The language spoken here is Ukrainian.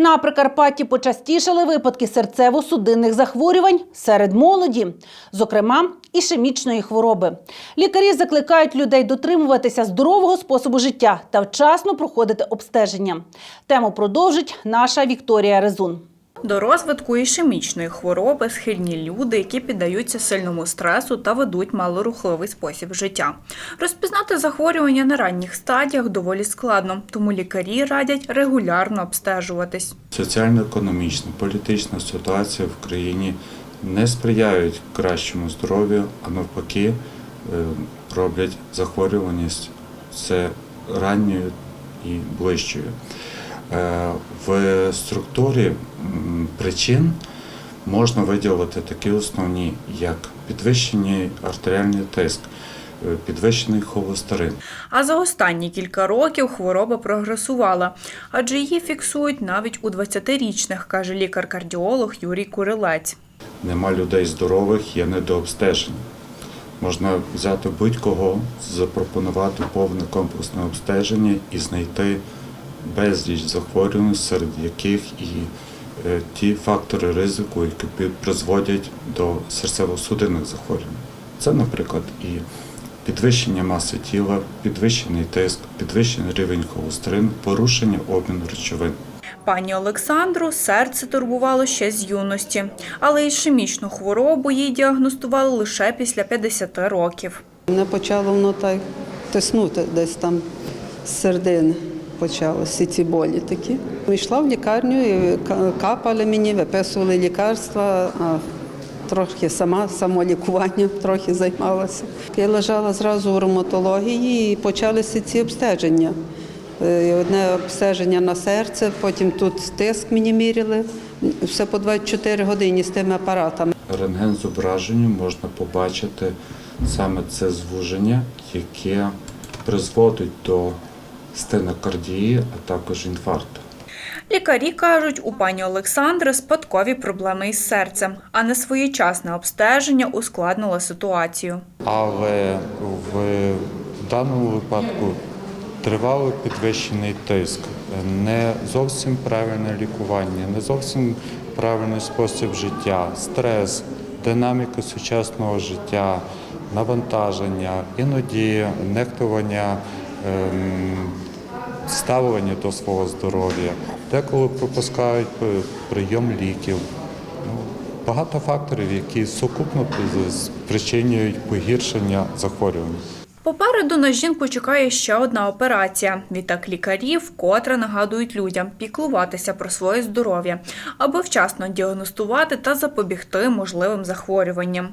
На Прикарпатті почастішали випадки серцево-судинних захворювань серед молоді, зокрема ішемічної хвороби. Лікарі закликають людей дотримуватися здорового способу життя та вчасно проходити обстеження. Тему продовжить наша Вікторія Резун. До розвитку ішемічної хвороби схильні люди, які піддаються сильному стресу та ведуть малорухливий спосіб життя. Розпізнати захворювання на ранніх стадіях доволі складно, тому лікарі радять регулярно обстежуватись. Соціально-економічна, політична ситуація в країні не сприяють кращому здоров'ю, а навпаки е, роблять захворюваність все ранньою і ближчою. Е, В структурі причин можна виділити такі основні, як підвищений артеріальний тиск, е, підвищений холестерин. А за останні кілька років хвороба прогресувала, адже її фіксують навіть у 20-річних, каже лікар-кардіолог Юрій Курилець. Нема людей здорових, є недообстеження. Можна взяти будь-кого, запропонувати повне комплексне обстеження і знайти безліч захворювань, серед яких і е, ті фактори ризику, які призводять до серцево-судинних захворювань. Це, наприклад, і підвищення маси тіла, підвищений тиск, підвищений рівень холестерину, порушення обміну речовин. Пані Олександру серце турбувало ще з юності, але ішемічну хворобу їй діагностували лише після 50 років. Мене почало воно так тиснути десь там з середини. Почалося ці болі такі. Йшла в лікарню, і капали мені, виписували лікарства, а трохи сама самолікуванням трохи займалася. Я лежала зразу в ревматології і почалися ці обстеження. Е, Одне обстеження на серце, потім тут тиск мені міряли, все по 24 години з тими апаратами. рентген зображенню можна побачити саме це звуження, яке призводить до стенокардії, а також інфаркту. Лікарі кажуть, у пані Олександри спадкові проблеми із серцем, а несвоєчасне обстеження ускладнило ситуацію. Але в даному випадку тривалий підвищений тиск, не зовсім правильне лікування, не зовсім правильний спосіб життя, стрес, динаміка сучасного життя, навантаження, іноді нехтування. Ем, ставлення до свого здоров'я, деколи пропускають прийом ліків. Ну, багато факторів, які сукупно спричинюють погіршення захворювань. Попереду на жінку чекає ще одна операція. Відтак лікарі вкотре нагадують людям піклуватися про своє здоров'я, аби вчасно діагностувати та запобігти можливим захворюванням.